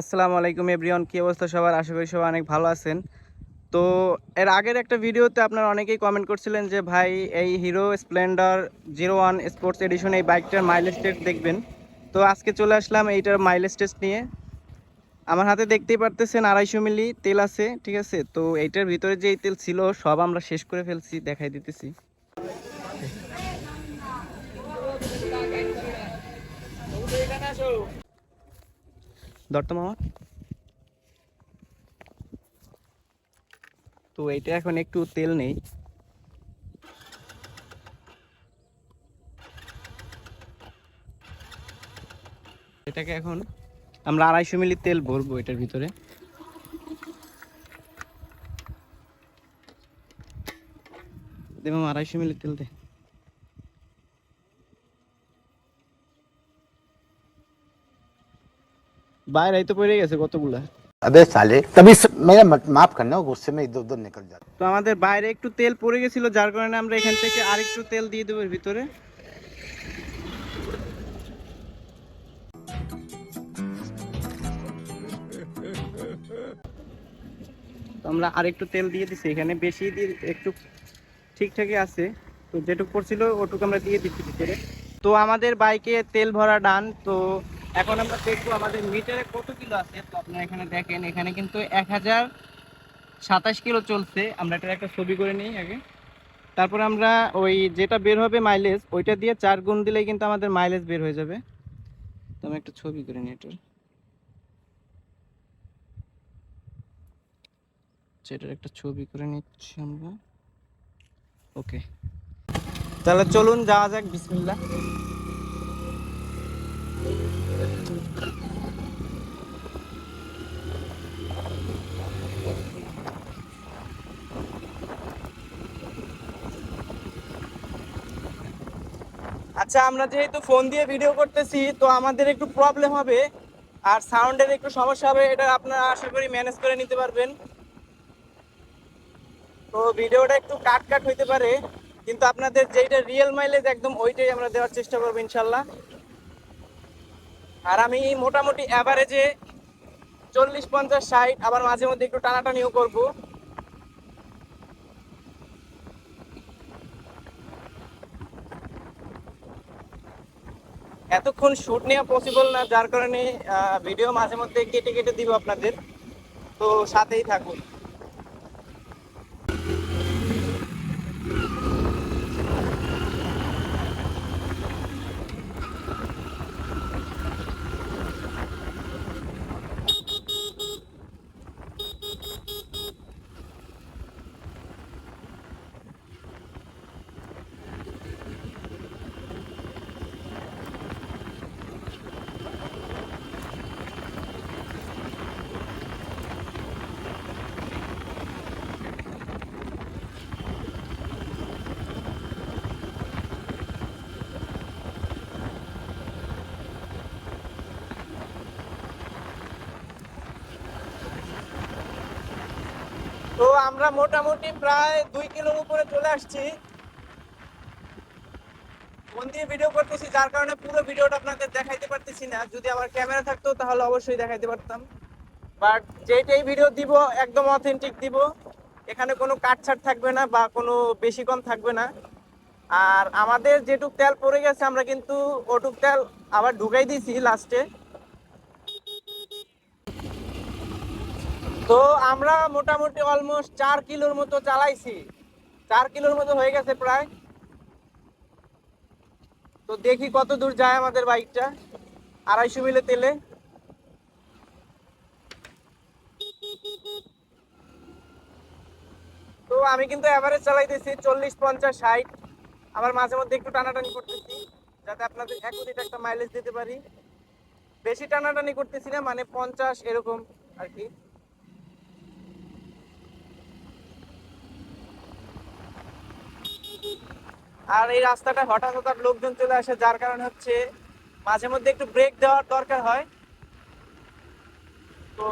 আসসালামু আলাইকুম এভরিওয়ান, কী অবস্থা সবার? আশা করি সবাই অনেক ভালো আছেন। তো এর আগের একটা ভিডিওতে আপনারা অনেকেই কমেন্ট করছিলেন যে, ভাই, এই Hero Splendor zero one sports edition এই বাইকটার মাইলেজ টেস্ট দেখবেন। তো আজকে চলে আসলাম এইটার মাইলেজ টেস্ট নিয়ে। আমার হাতে দেখতেই পারতেছেন আড়াইশো মিলি তেল আছে, ঠিক আছে? তো এইটার ভিতরে যে তেল ছিল, সব আমরা শেষ করে ফেলছি, দেখাই দিতেছি। দত্ত মামা। তো এটা এখন একটু তেল নেই। এটাকে এখন আমরা আড়াইশো মিলি তেল ভরবো এটার ভিতরে। দে মামা, আড়াইশো মিলি তেল দে। বাইরে তো পড়ে গেছে কতগুলা? আবে সালে তবে মেরা মাফ করনা গুসে মে ইদর নিকল যা তো আমাদের বাইরে একটু তেল পড়ে গেছিল যার কারণে আমরা এখান থেকে আরেকটু তেল দিয়ে দেবো ভিতরে। আমরা আরেকটু তেল দিয়ে দিছি এখানে বেশি দিয়ে একটু ঠিকঠাকই আছে। তো যেটুক পড়ছিল ওটুকু আমরা দিয়ে দিচ্ছি ভিতরে। তো আমাদের বাইকে তেল ভরা ডান তো এখন আমরা দেখব আমাদের মিটারে কত কিলো আছে। তো আপনারা এখানে দেখেন এখানে কিন্তু এক হাজার সাতাশ কিলো চলছে। আমরা এটার একটা ছবি করে নিই আগে। তারপর আমরা ওই যেটা বের হবে মাইলেজ ওইটা দিয়ে চার গুণ দিলেই কিন্তু আমাদের মাইলেজ বের হয়ে যাবে। তো আমি একটা ছবি করে নিই এটার। আচ্ছা, এটার একটা ছবি করে নিচ্ছি আমরা। ওকে। তাহলে চলুন যাওয়া যাক বিসমিল্লা আচ্ছা আমরা যেহেতু ফোন দিয়ে ভিডিও করতেছি, তো আমাদের একটু প্রবলেম হবে। আর সাউন্ডের একটু সমস্যা হবে, এটা আপনারা আশা করি ম্যানেজ করে নিতে পারবেন। তো ভিডিওটা একটু কাট কাট হইতে পারে, কিন্তু আপনাদের যেইটা রিয়েল মাইলেজ একদম ওইটাই আমরা দেওয়ার চেষ্টা করব, ইনশাল্লাহ। আর আমি মোটামুটি অ্যাভারেজে চল্লিশ, পঞ্চাশ, ষাট, আবার মাঝে মধ্যে একটু টানাটানিও করব। এতক্ষণ শ্যুট নেওয়া পসিবল না, যার কারণে ভিডিও মাঝে মধ্যে কেটে কেটে দিব আপনাদের। তো সাথেই থাকুন। তো আমরা মোটামুটি প্রায় দুই কিলোর উপরে চলে আসছি। ফোন দিয়ে ভিডিও করতেছি, যার কারণে পুরো ভিডিওটা আপনাদের দেখাইতে পারতেছি না। যদি আমার ক্যামেরা থাকতো, তাহলে অবশ্যই দেখাইতে পারতাম। বাট যেটাই ভিডিও দিব, একদম অথেন্টিক দিব। এখানে কোনো কাটছাট থাকবে না বা কোনো বেশি কম থাকবে না। আর আমাদের যেটুক তেল পড়ে গেছে, আমরা কিন্তু ওটুক তেল আবার ঢুকাই দিয়েছি লাস্টে তো আমরা মোটামুটি অলমোস্ট চার কিলোর মতো চালাইছি। চার কিলোর মতো হয়ে গেছে প্রায়। তো দেখি কত দূর যায় আমাদের বাইকটা। আড়াইশো মিলে তেলে। তো আমি কিন্তু এভারেজ চালাইতেছি চল্লিশ, পঞ্চাশ, ষাট। আবার মাঝে মধ্যে একটু টানাটানি করতেছি, যাতে আপনাদের একুরেট একটা মাইলেজ দিতে পারি। বেশি টানাটানি করতেছি না মানে পঞ্চাশ এরকম আর কি। আর এই রাস্তাটা হঠাৎ হঠাৎ লোকজন চলে আসে, যার কারণে হচ্ছে মাঝে মধ্যে একটু ব্রেক দেওয়ার দরকার হয়। তো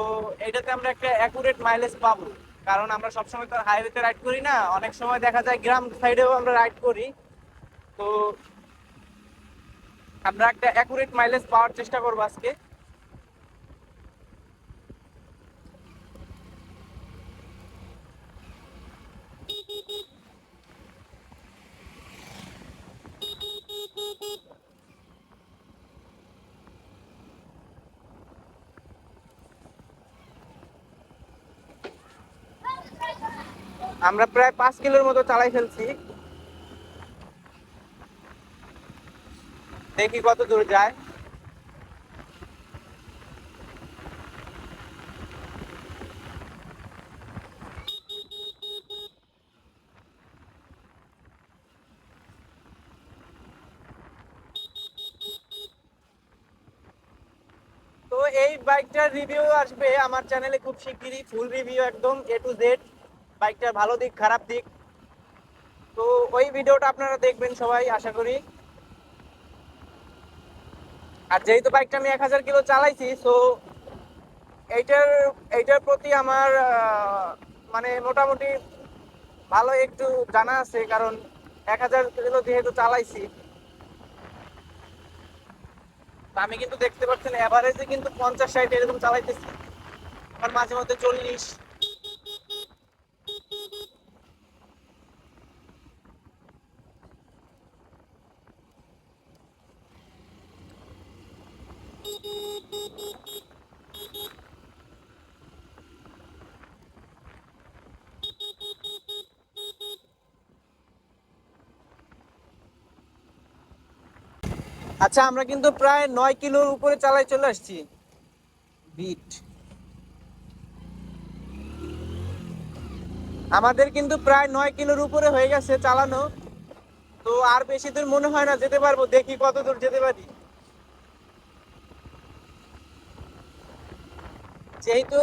এটাতে আমরা একটা অ্যাকুরেট মাইলেজ পাবো। কারণ আমরা সবসময় তো হাইওয়েতে রাইড করি না, অনেক সময় দেখা যায় গ্রাম সাইডেও আমরা রাইড করি। তো আমরা একটা অ্যাকুরেট মাইলেজ পাওয়ার চেষ্টা করব আজকে। আমরা প্রায় পাঁচ কিলোর মতো চালাই ফেলছি। দেখি কত দূর যায়। তো এই বাইকটার রিভিউ আসবে আমার চ্যানেলে খুব শিগগিরই ফুল রিভিউ একদম এ টু জেড বাইকটার ভালো দিক, খারাপ দিক। তো ওই ভিডিওটা আপনারা দেখবেন সবাই, আশা করি। আর যেহেতু বাইকটা আমি এক হাজার কিলো চালাইছি তো এইটার এইটার প্রতি আমার মানে মোটামুটি ভালো একটু জানা আছে, কারণ এক হাজার কিলো যেহেতু চালাইছি আমি কিন্তু দেখতে পাচ্ছেন এভারেজে কিন্তু পঞ্চাশ, ষাট এরকম চালাইতেছি। আর মাঝে মধ্যে চল্লিশ আচ্ছা আমরা কিন্তু প্রায় নয় কিলোর উপরে চালাই চলে আসছি। বিট আমাদের কিন্তু প্রায় নয় কিলোর উপরে হয়ে গেছে চালানো। তো আর বেশি দূর মনে হয় না, যেতে পারব। দেখি কত দূর যেতে পারি। যেহেতু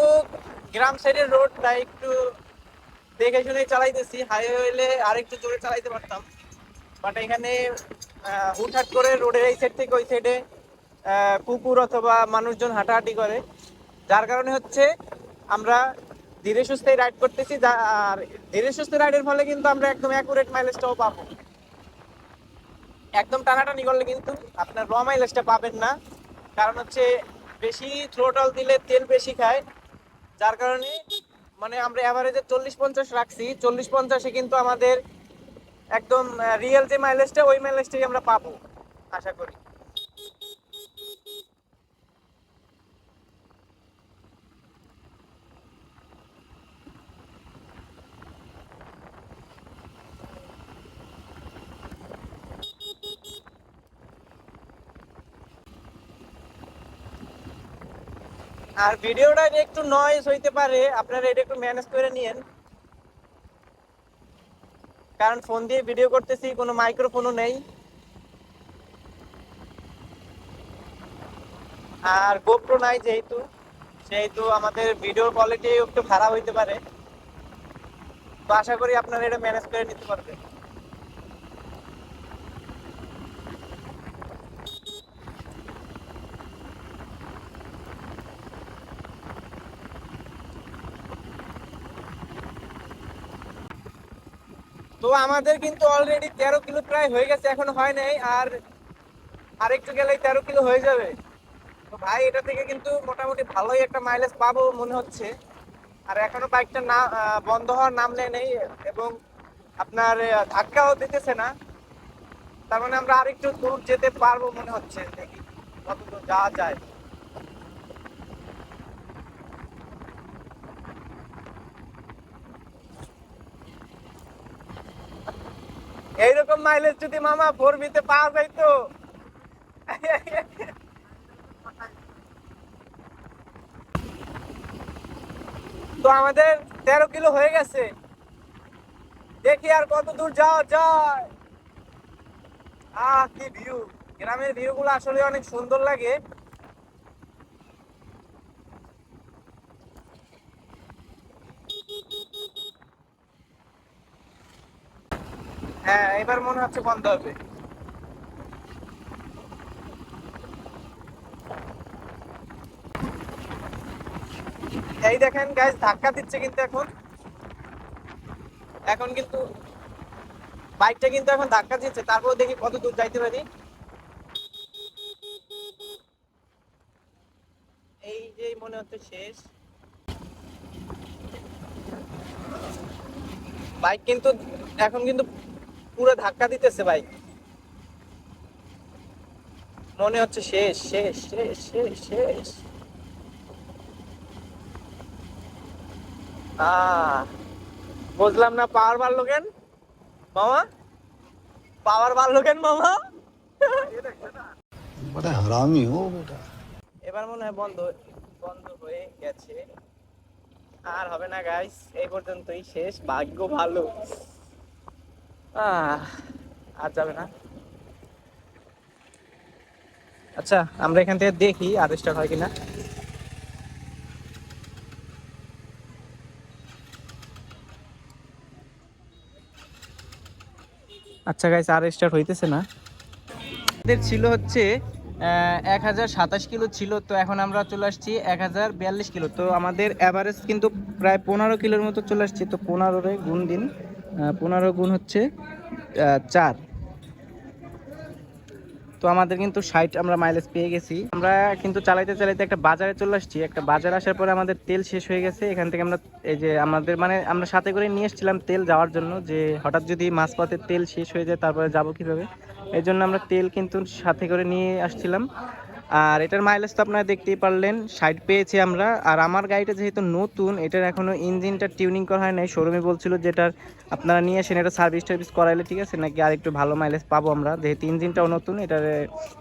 গ্রাম সাইডের রোড, তাই একটু দেখে শুনে চালাইতেছি। হাইওয়ে আর একটু জোরে চালাইতে পারতাম। বাট এখানে হুটহাট করে রোডের এই সাইড থেকে ওই সাইডে কুকুর অথবা মানুষজন হাঁটাহাঁটি করে। যার কারণে হচ্ছে আমরা ধীরে সুস্থে রাইড করতেছি আর ধীরে সুস্থে রাইডের ফলে কিন্তু আমরা একদম অ্যাকুরেট মাইলেজটাও পাবো। একদম টানাটানি করলে কিন্তু আপনার র মাইলেজটা পাবেন না। কারণ হচ্ছে বেশি থ্রোটল দিলে তেল বেশি খায়। যার কারণে মানে আমরা অ্যাভারেজে চল্লিশ পঞ্চাশ রাখছি। চল্লিশ পঞ্চাশে কিন্তু আমাদের একদম রিয়েল যে মাইলেজটা ওই মাইলেজটাই আমরা পাবো, আশা করি। আর ভিডিওটা একটু নয়েজ হইতে পারে, আপনারা এটা একটু ম্যানেজ করে নিয়েন। কারণ ফোন দিয়ে ভিডিও করতেছি, কোনো মাইক্রোফোনও নেই। আর গোপ্রো নাই যেহেতু, সেহেতু আমাদের ভিডিওর কোয়ালিটি একটু খারাপ হইতে পারে। তো আশা করি আপনারা এটা ম্যানেজ করে নিতে পারবেন। আমাদের কিন্তু অলরেডি তেরো কিলো প্রায় হয়ে গেছে, এখনও হয় নাই। আর আরেকটু গেলে তেরো কিলো হয়ে যাবে। তো ভাই, এটা থেকে কিন্তু মোটামুটি ভালোই একটা মাইলেজ পাবো মনে হচ্ছে। আর এখনও বাইকটা না বন্ধ হওয়ার নাম নেয় নেই এবং আপনার ধাক্কাও দিতেছে না। তার মানে আমরা আরেকটু দূর যেতে পারব মনে হচ্ছে। দেখি কত দূর যাওয়া যায়। এইরকম মাইলেজ যদি মামা ফোর বিতে পাওয়া যাইতো তো। আমাদের তেরো কিলো হয়ে গেছে। দেখি আর কত দূর যাওয়া যায়। আহ, কি ভিউ গ্রামের ভিউ গুলো আসলে অনেক সুন্দর লাগে। হ্যাঁ এবার মনে হচ্ছে বন্ধ হবে। এই দেখেন গাইস ধাক্কা দিচ্ছে কিন্তু এখন। এখন কিন্তু বাইকটা কিন্তু এখন ধাক্কা দিচ্ছে। তারপর দেখি কত দূর যাইতে পারি। এই যে মনে হচ্ছে শেষ। বাইক কিন্তু এখন কিন্তু পুরো ধাক্কা দিতেছে ভাই। মনে হচ্ছে শেষ শেষ শেষ শেষ শেষ। বুঝলাম না পাওয়ার বাড়লো কেন? মামা? পাওয়ার বাড়লো কেন মামা? এবার মনে হয় বন্ধ বন্ধ হয়ে গেছে। আর হবে না গাইস এই পর্যন্তই শেষ ভাগ্য ভালো। আর যাবে না। আচ্ছা আমরা এখান থেকে দেখি আর স্টার্ট হয় কিনা। আচ্ছা গাইস আর স্টার্ট হইতেছে না। আমাদের ছিল হচ্ছে এক হাজার সাতাশ কিলো ছিল, তো এখন আমরা চলে আসছি এক হাজার বিয়াল্লিশ কিলো। তো আমাদের অ্যাভারেজ কিন্তু প্রায় পনেরো কিলোর মতো চলে আসছি, তো পনেরোরে গুণ দিন। পনেরো গুণ হচ্ছে চার। তো আমাদের কিন্তু ষাট আমরা মাইলেজ পেয়ে গেছি। আমরা কিন্তু চালাইতে চালাইতে একটা বাজারে চলে আসছি। একটা বাজার আসার পরে আমাদের তেল শেষ হয়ে গেছে। এখান থেকে আমরা এই যে আমাদের মানে আমরা সাথে করে নিয়ে এসেছিলাম তেল যাওয়ার জন্য, যে হঠাৎ যদি মাঝপথে তেল শেষ হয়ে যায় তারপরে যাব কীভাবে? এই জন্য আমরা তেল কিন্তু সাথে করে নিয়ে আসছিলাম। আর এটার মাইলেজ তো আপনারা দেখতেই পারলেন, ষাট পেয়েছি আমরা। আর আমার গাড়িটা যেহেতু নতুন, এটার এখনও ইঞ্জিনটা টিউনিং করা হয় নাই। শোরুমে বলছিল যেটার আপনারা নিয়ে আসেন, এটা সার্ভিস টার্ভিস করাইলে ঠিক আছে, নাকি আর একটু ভালো মাইলেজ পাবো আমরা। যেহেতু ইঞ্জিনটাও নতুন, এটার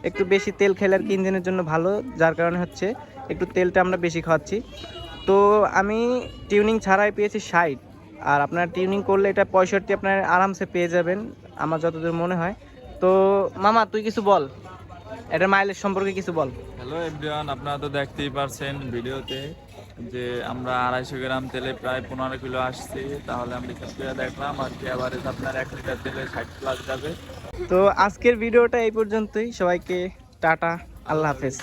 একটু বেশি তেল খেলে আর কি ইঞ্জিনের জন্য ভালো, যার কারণে হচ্ছে একটু তেলটা আমরা বেশি খাওয়াচ্ছি। তো আমি টিউনিং ছাড়াই পেয়েছি ষাট। আর আপনারা টিউনিং করলে এটা পঁয়ষট্টি আপনার আরামসে পেয়ে যাবেন, আমার যতদূর মনে হয়। তো মামা, তুই কিছু বল। এটার মাইলেজ সম্পর্কে কিছু বল। হ্যালো এভরিওয়ান আপনারা তো দেখতেই পারছেন ভিডিওতে যে আমরা আড়াইশো গ্রাম তেলে প্রায় পনেরো কিলো আসছি। তাহলে আমরা কিছুটা দেখলাম আর কি অ্যাভারেজ আপনার এক লিটার তেলে ষাট প্লাস যাবে। তো আজকের ভিডিওটা এই পর্যন্তই। সবাইকে টাটা আল্লাহ হাফেজ।